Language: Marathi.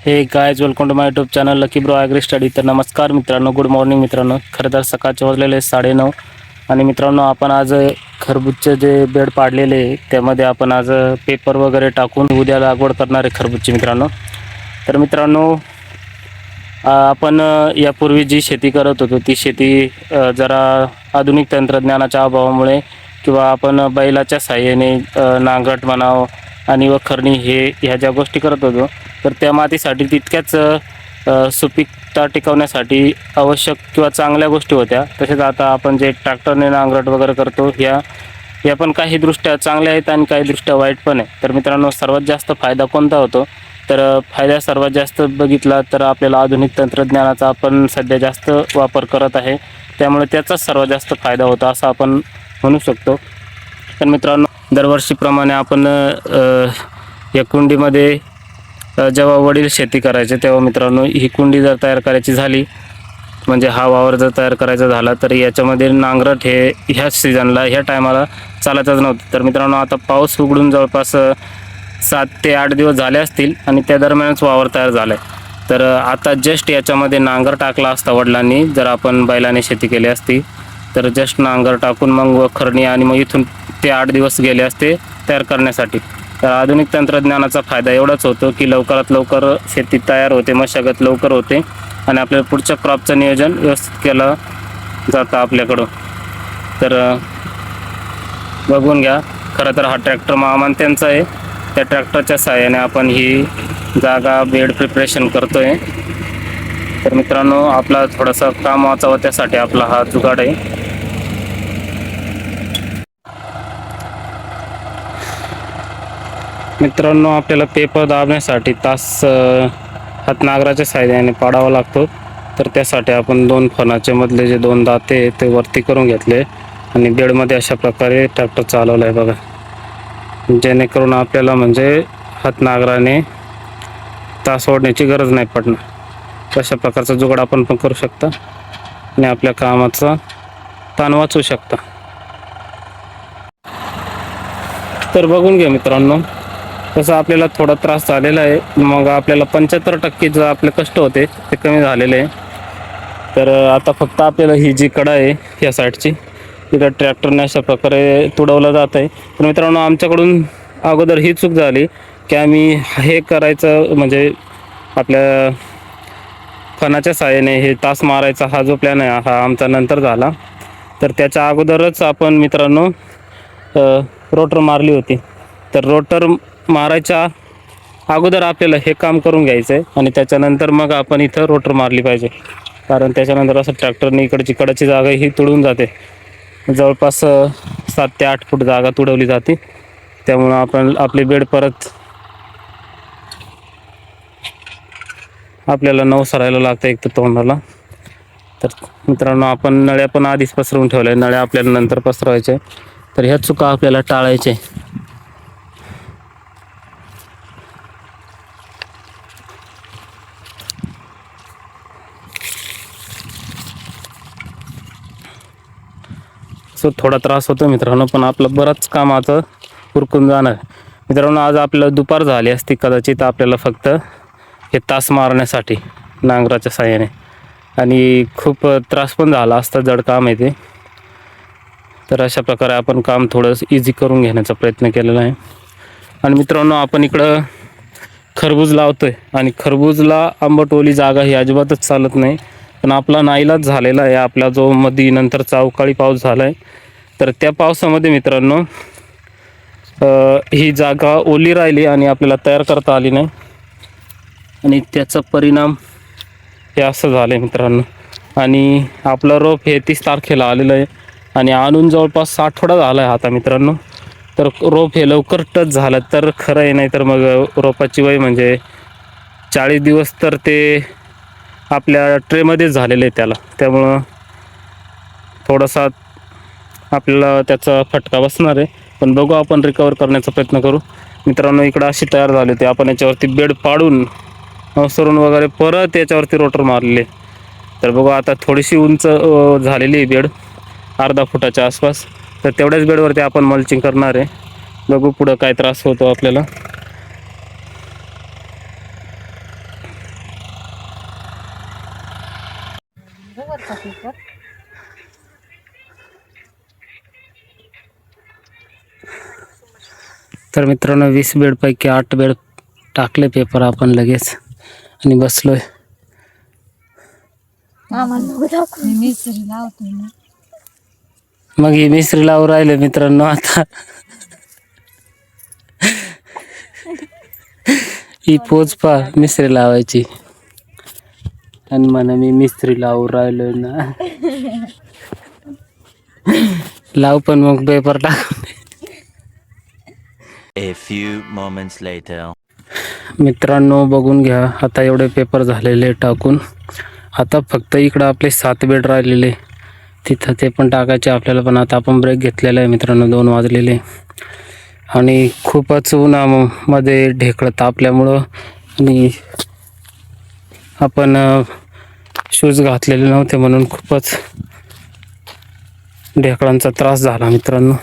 हे guys welcome to my YouTube channel lucky bro agri study तर नमस्कार मित्रांनो गुड मॉर्निंग मित्रांनो. खरं तर सकाळचे वाजलेले साडेनऊ. आणि मित्रांनो आपण आज खरबूजचे जे बेड पाडलेले आहे त्यामध्ये आपण आज पेपर वगैरे टाकून उद्या लागवड करणार आहे खरबूजची मित्रांनो. तर मित्रांनो आपण यापूर्वी जी शेती करत होतो ती शेती जरा आधुनिक तंत्रज्ञानाच्या अभावामुळे किंवा आपण बैलाच्या साह्याने नांगट म्हणावं आणि वखरणी हे ह्या ज्या गोष्टी करत होतो तर त्या मातीसाठी तितक्याच सुपीकता टिकवण्यासाठी आवश्यक किंवा चांगल्या गोष्टी होत्या. तसेच आता आपण जे ट्रॅक्टरने नांगरट वगैरे करतो ह्या या पण काही दृष्ट्या चांगल्या आहेत आणि काही दृष्ट्या वाईट पण आहे तर मित्रांनो सर्वात जास्त फायदा कोणता होतो? तर फायदा सर्वात जास्त बघितला तर आपल्याला आधुनिक तंत्रज्ञानाचा आपण सध्या जास्त वापर करत आहे. त्यामुळे त्याचाच सर्वात जास्त फायदा होता असं आपण म्हणू शकतो. तर मित्रांनो दरवर्षीप्रमाणे आपण या कुंडीमध्ये जेव्हा वडील शेती करायचे तेव्हा मित्रांनो ही कुंडी जर तयार करायची झाली म्हणजे हा वावर जर तयार करायचा झाला तर याच्यामध्ये नांगरट हे ह्याच सीझनला ह्या टायमाला चालतच नव्हतं. तर मित्रांनो आता पाऊस उघडून जवळपास सात ते आठ दिवस झाले असतील आणि त्या दरम्यानच वावर तयार झाला आहे तर आता जस्ट याच्यामध्ये नांगर टाकला असता वडिलांनी जर आपण बैलाने शेती केली असती तर जस्ट नांगर टाकून मग वखरणी आणि मग इथून ते आठ दिवस गेले असते तयार करण्यासाठी. तर आधुनिक तंत्रज्ञानाचा फायदा एवढाच होतो की लवकरात लवकर शेती तयार होते मशागत लवकर होते आणि आपल्याला पुढच्या क्रॉपचं नियोजन व्यवस्थित केलं जातं आपल्याकडं तर बघून घ्या. खरं तर हा ट्रॅक्टर मामान त्यांचा आहे. त्या ट्रॅक्टरच्या सहाय्याने आपण ही जागा बेड प्रिपरेशन करतो आहे तर मित्रांनो आपला थोडासा काम वाचावं त्यासाठी आपला हा जुगाड आहे. मित्रांनो आपल्याला पेपर दाबण्यासाठी तास हातनागराच्या साहाय्याने पाडावा लागतो. तर त्यासाठी आपण दोन फणाचे मधले जे दोन दाते ते वरती करून घेतले. आणि बेडमध्ये अशा प्रकारे ट्रॅक्टर चालवला आहे बघा. जेणेकरून आपल्याला म्हणजे हातनागराने तास ओढण्याची गरज नाही पडणार. अशा प्रकारचा जुगाड आपण पण करू शकता. आणि आपल्या कामाचा ताण वाचवू शकता. तर बघून घ्या मित्रांनो. तसं आपल्याला थोडा त्रास झालेला आहे. मग आपल्याला पंच्याहत्तर टक्के जे आपले कष्ट होते ते कमी झालेले आहे. तर आता फक्त आपल्याला ही जी कडा आहे या साईडची तिथं ट्रॅक्टरने अशा प्रकारे तुडवलं जात आहे. तर मित्रांनो आमच्याकडून अगोदर ही चूक झाली की आम्ही हे करायचं म्हणजे आपल्या फणाच्या साहाय्याने हे तास मारायचा हा जो प्लॅन आहे हा आमचा नंतर झाला. तर त्याच्या अगोदरच आपण मित्रांनो रोटर मारली होती. तर रोटर मारायच्या अगोदर आपल्याला हे काम करून घ्यायचं आहे आणि त्याच्यानंतर मग आपण इथं रोटर मारली पाहिजे. कारण त्याच्यानंतर असं ट्रॅक्टरने इकडची कडाची जागा ही तुडून जाते. जवळपास सात ते आठ फूट जागा तुडवली जाते. त्यामुळं आपण आपली बेड परत आपल्याला नऊ सरायला लागतं एक तर तोंडाला. तर मित्रांनो आपण नळ्या पण आधीच पसरवून ठेवल्या नळ्या आपल्याला नंतर पसरवायच्या तर ह्या चुका आपल्याला टाळायच्या सो थोडा त्रास होतो मित्रांनो पण आपलं बरंच काम आता उरकून जाणार. मित्रांनो आज आपल्याला दुपार झाली असती कदाचित आपल्याला फक्त हे तास मारण्यासाठी नांगराच्या साह्याने. आणि खूप त्रास पण झाला असता जड काम आहे ते. तर अशा प्रकारे आपण काम थोडं इझी करून घेण्याचा प्रयत्न केलेला आहे. आणि मित्रांनो आपण इकडं खरबूज लावतो आहे आणि खरबूजला आंबट ओली जागा ही अजिबातच चालत नाही. पण आपला नाईलाज झालेला आहे. आपला जो मध्ये नंतरचा अवकाळी पाऊस झाला आहे तर त्या पावसामध्ये मित्रांनो ही जागा ओली राहिली आणि आपल्याला तयार करता आली नाही. आणि त्याचा परिणाम हे असं झालं आहे मित्रांनो. आणि आपलं रोप हे तीस तारखेला आलेलं आहे. आणि आणून जवळपास आठवडा झाला आहे आता मित्रांनो. तर रोप हे लवकर टच झालं तर खरं आहे नाही तर मग रोपाची वय म्हणजे चाळीस दिवस तर ते आपल्या ट्रेमध्येच झालेलं आहे त्याला. त्यामुळं थोडासा आपल्याला त्याचा फटका बसणार आहे. पण बघू आपण रिकवर करण्याचा प्रयत्न करू. मित्रांनो इकडं अशी तयार झाली होती. आपण याच्यावरती बेड पाडून सरून वगैरे परत याच्यावरती रोटर मारले तर बघू आता थोडीशी उंच झालेली आहे बेड. अर्धा फुटाच्या आसपास. तर तेवढ्याच बेडवरती आपण मल्चिंग करणार आहे. बघू पुढं काय त्रास होतो आपल्याला. वरचा पेपर. तर मित्रांनो वीस बेडपैकी आठ बेड टाकले पेपर आपण लगेच. आणि बसलोय. मग ही मिस्त्री लावून राहिले मित्रांनो आता. ही पोच पा मिस्त्री लावायची. आणि म्हणा मी मिस्त्री लावून राहिलो ना. लाव पण मग पेपर टाक A few moments later. मित्रांनो बघून घ्या आता एवढे पेपर झालेले टाकून. आता फक्त इकडं आपले सात बेड राहिलेले. तिथं ते पण टाकायचे आपल्याला पण आता आपण ब्रेक घेतलेला आहे मित्रांनो दोन वाजलेले. आणि खूपच उन्हामध्ये ढेकळं तापल्यामुळं आणि आपण शूज घातलेले नव्हते म्हणून खूपच ढेकळांचा त्रास झाला मित्रांनो.